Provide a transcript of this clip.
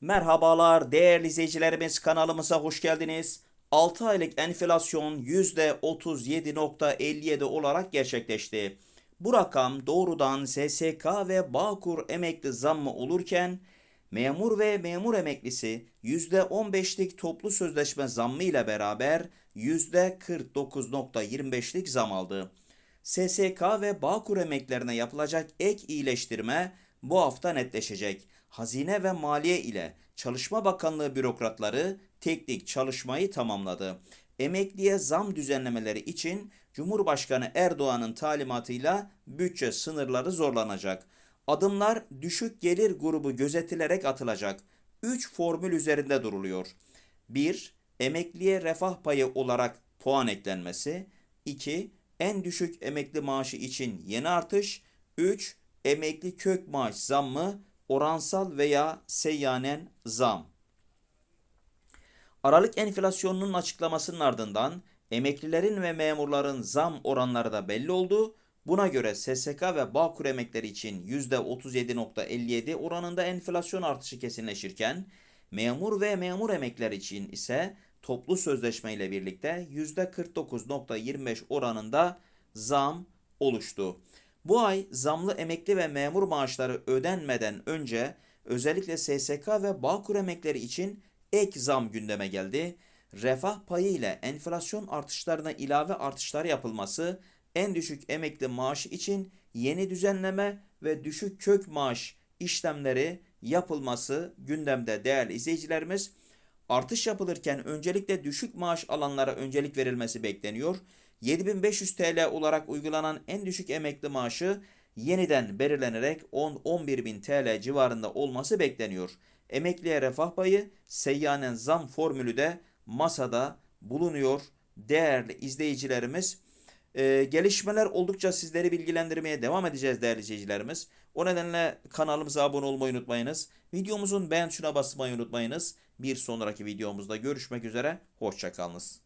Merhabalar değerli izleyicilerimiz kanalımıza hoş geldiniz. 6 aylık enflasyon %37.57 olarak gerçekleşti. Bu rakam doğrudan SSK ve Bağkur emekli zammı olurken memur ve memur emeklisi %15'lik toplu sözleşme zammı ile beraber %49.25'lik zam aldı. SSK ve Bağkur emeklerine yapılacak ek iyileştirme bu hafta netleşecek. Hazine ve Maliye ile Çalışma Bakanlığı bürokratları teknik çalışmayı tamamladı. Emekliye zam düzenlemeleri için Cumhurbaşkanı Erdoğan'ın talimatıyla bütçe sınırları zorlanacak. Adımlar düşük gelir grubu gözetilerek atılacak. 3 formül üzerinde duruluyor. 1. Emekliye refah payı olarak puan eklenmesi. 2. En düşük emekli maaşı için yeni artış. 3. Emekli kök maaş zammı oransal veya seyyanen zam. Aralık enflasyonunun açıklamasının ardından emeklilerin ve memurların zam oranları da belli oldu. Buna göre SSK ve Bağkur emekleri için %37.57 oranında enflasyon artışı kesinleşirken memur ve memur emekler için ise toplu sözleşme ile birlikte %49.25 oranında zam oluştu. Bu ay zamlı emekli ve memur maaşları ödenmeden önce özellikle SSK ve Bağkur emekleri için ek zam gündeme geldi. Refah payı ile enflasyon artışlarına ilave artışlar yapılması, en düşük emekli maaşı için yeni düzenleme ve düşük kök maaş işlemleri yapılması gündemde değerli izleyicilerimiz. Artış yapılırken öncelikle düşük maaş alanlara öncelik verilmesi bekleniyor. 7500 TL olarak uygulanan en düşük emekli maaşı yeniden belirlenerek 10-11 bin TL civarında olması bekleniyor. Emekliye refah payı seyyanen zam formülü de masada bulunuyor değerli izleyicilerimiz. Ee, gelişmeler oldukça sizleri bilgilendirmeye devam edeceğiz değerli izleyicilerimiz. O nedenle kanalımıza abone olmayı unutmayınız. Videomuzun beğen tuşuna basmayı unutmayınız. Bir sonraki videomuzda görüşmek üzere. Hoşçakalınız.